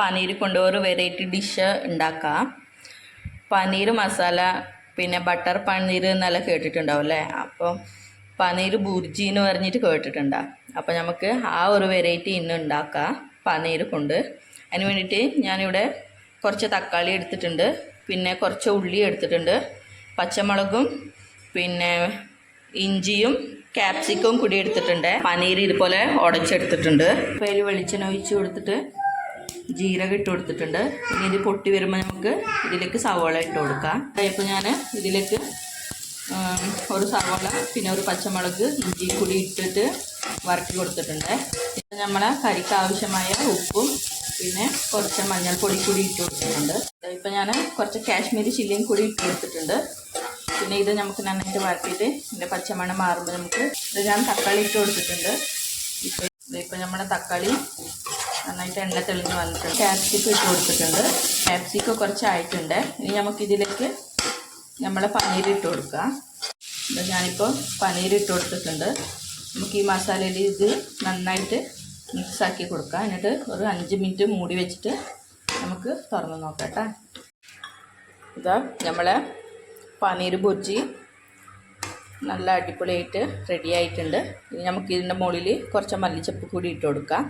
പനീർ കൊണ്ട് ഒരു variety dish ഉണ്ടാക്കാം. പനീർ മസാല പിന്നെ ബട്ടർ പനീർ എന്നെല്ലാം കേട്ടിട്ടുണ്ടാവും അല്ലേ? അപ്പോൾ പനീർ ബുർജി എന്ന് പറഞ്ഞിട്ട് കേട്ടിട്ടുണ്ടാവും അപ്പോൾ നമുക്ക് ആ ഒരു വെറൈറ്റി ഇന്ന് ഉണ്ടാക്കാം പനീർ കൊണ്ട്. അതിന് വേണ്ടിയിട്ട് ഞാനിവിടെ കുറച്ച് തക്കാളി എടുത്തിട്ടുണ്ട്. പിന്നെ കുറച്ച് ഉള്ളി എടുത്തിട്ടുണ്ട്. പച്ചമുളകും പിന്നെ ഇഞ്ചിയും ക്യാപ്സിക്കവും കൂടി എടുത്തിട്ടുണ്ട്. പനീർ ഇതുപോലെ ഉടച്ചെടുത്തിട്ടുണ്ട്. അതിൽ വെളിച്ചെണ്ണ ഒഴിച്ച് കൊടുത്തിട്ട് ജീരകം ഇട്ട് കൊടുത്തിട്ടുണ്ട്. ഇനി ഇത് പൊട്ടി വരുമ്പോൾ നമുക്ക് ഇതിലേക്ക് സവോള ഇട്ട് കൊടുക്കാം. ഇപ്പോൾ ഞാൻ ഇതിലേക്ക് ഒരു സവോള പിന്നെ ഒരു പച്ചമുളക് ഇഞ്ചി കൂടി ഇട്ടിട്ട് വരട്ടി കൊടുത്തിട്ടുണ്ട്. നമ്മളെ കറിക്ക് ആവശ്യമായ ഉപ്പും പിന്നെ കുറച്ച് മഞ്ഞൾപ്പൊടി കൂടി ഇട്ട് കൊടുത്തിട്ടുണ്ട്. ഇപ്പം ഞാൻ കുറച്ച് കാശ്മീരി ചില്ലിയും കൂടി ഇട്ട് കൊടുത്തിട്ടുണ്ട്. പിന്നെ ഇത് നമുക്ക് നന്നായിട്ട് വരട്ടിയിട്ട് ഇതിന്റെ പച്ചമണം മാറുമ്പോൾ നമുക്ക് ഇത് ഞാൻ തക്കാളി ഇട്ട് കൊടുത്തിട്ടുണ്ട്. ഇപ്പം ഇപ്പം നമ്മുടെ തക്കാളി നന്നായിട്ട് എണ്ണ തെളിഞ്ഞ് വന്നിട്ടുണ്ട്. ക്യാപ്സിക്കം ഇട്ട് കൊടുത്തിട്ടുണ്ട്. ക്യാപ്സിക്കം കുറച്ചായിട്ടുണ്ട്. ഇനി നമുക്കിതിലേക്ക് നമ്മളെ പനീർ ഇട്ട് കൊടുക്കാം. അപ്പോൾ ഞാനിപ്പോൾ പനീർ ഇട്ട് കൊടുത്തിട്ടുണ്ട്. നമുക്ക് ഈ മസാലയിൽ ഇത് നന്നായിട്ട് മിക്സാക്കി കൊടുക്കാം. എന്നിട്ട് ഒരു അഞ്ച് മിനിറ്റ് മൂടി വെച്ചിട്ട് നമുക്ക് തുറന്ന് നോക്കാം കേട്ടോ. ഇതാ നമ്മളെ പനീർ ബുർജി നല്ല അടിപൊളിയായിട്ട് റെഡി ആയിട്ടുണ്ട്. ഇനി നമുക്ക് ഇതിന്റെ മുകളിൽ കുറച്ച് മല്ലിച്ചപ്പ് കൂടി ഇട്ട് കൊടുക്കാം.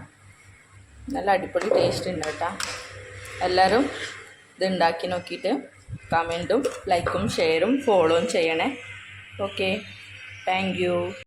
നല്ല അടിപൊളി ടേസ്റ്റ് ഉണ്ട് കേട്ടോ. എല്ലാവരും ഇത് ഉണ്ടാക്കി നോക്കിയിട്ട് കമന്റും ലൈക്കും ഷെയറും ഫോളോയും ചെയ്യണേ. Okay thank